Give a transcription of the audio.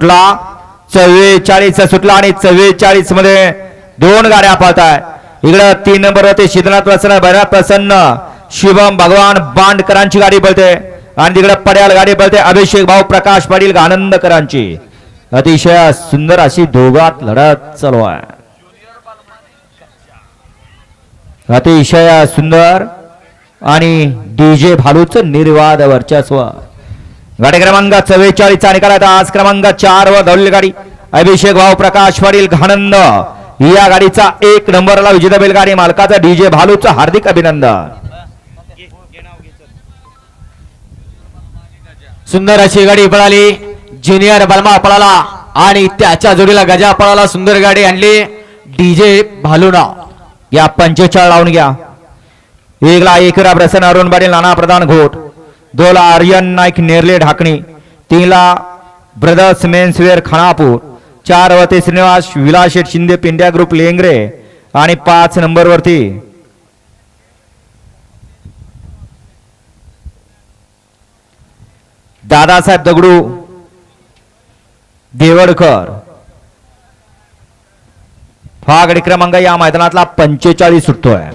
सुटला. चव्वेचाळीस सुटला आणि चव्वेचाळीसमध्ये दोन गाड्या पाहताय इकडं तीन नंबर होते शीतनाथ प्रसन्न भैरनाथ प्रसन्न शिवम भगवान बांडकरांची गाडी बोलते आणि तिकडे पड्याल गाडी बोलते अभिषेक भाऊ प्रकाश पाटील आनंदकरांची. अतिशय सुंदर अशी दोघात लढत चालू आहे. अतिशय सुंदर आणि डीजे भालूच निर्वाद वर्चस्व. गाडी क्रमांक चव्वेचाळीसचा निकाल आहे. आज क्रमांक चार वर धावलेली गाडी. अभिषेक भाऊ प्रकाश पाटील घानंद या गाडीचा एक नंबरला विजेता बैलगाडी मालकाचा डीजे भालूचं हार्दिक अभिनंदन. सुंदर अशी गाडी पळाली. ज्युनियर बलमा पळाला आणि त्याच्या जोडीला गजा पळाला. सुंदर गाडी आणली. डीजे भालुना. या पंचेचाळ लावून घ्या. एकला एकरा प्रसन्न अरुण पाटील नाना प्रधान घोट. दोला आर्यन नाईक नेरले ढाकणी तीनला ब्रदर्स मेन्सवेअर खानापूर चार वरती श्रीनिवास विलास शेठ शिंदे पिंड्या ग्रुप लेंगरे आणि पाच नंबरवरती. दादासाहेब दगडू देवडकर. हा गडी क्रमांक या मैदानातला पंचेचाळीस सुटतोय